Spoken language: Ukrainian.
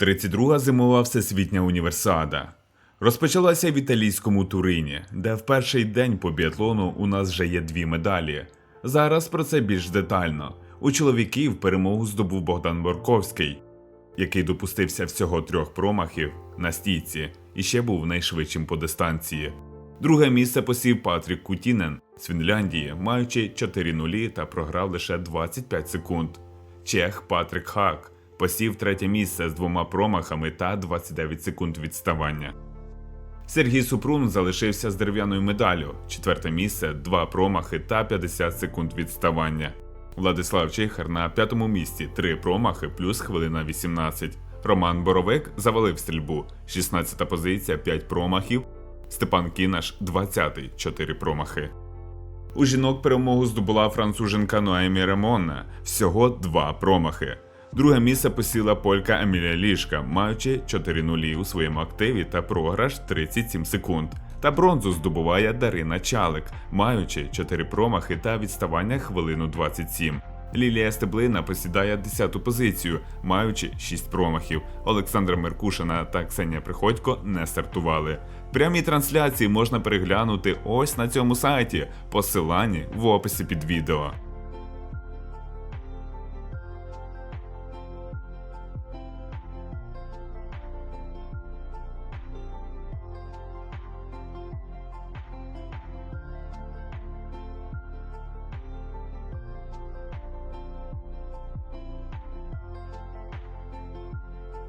32-га зимова всесвітня універсіада. Розпочалася в італійському Турині, де в перший день по біатлону у нас вже є дві медалі. Зараз про це більш детально. У чоловіків перемогу здобув Богдан Борковський, який допустився всього трьох промахів на стійці і ще був найшвидшим по дистанції. Друге місце посів Патрік Кутінен з Фінляндії, маючи 4 нулі та програв лише 25 секунд. Чех Патрік Хак посів третє місце з двома промахами та 29 секунд відставання. Сергій Супрун залишився з дерев'яною медаллю, четверте місце, два промахи та 50 секунд відставання. Владислав Чехар на п'ятому місці, три промахи плюс хвилина 18. Роман Боровик завалив стрільбу, 16 позиція, 5 промахів. Степан Кінаш 20-й, 4 промахи. У жінок перемогу здобула француженка Ноемі Ремонна, всього два промахи. Друге місце посіла полька Емілія Лішка, маючи 4 нулі у своєму активі та програш 37 секунд. Та бронзу здобуває Дарина Чалик, маючи 4 промахи та відставання хвилину 27. Лілія Стеблина посідає 10-ту позицію, маючи 6 промахів. Олександра Меркушина та Ксенія Приходько не стартували. Прямі трансляції можна переглянути ось на цьому сайті, посиланні в описі під відео.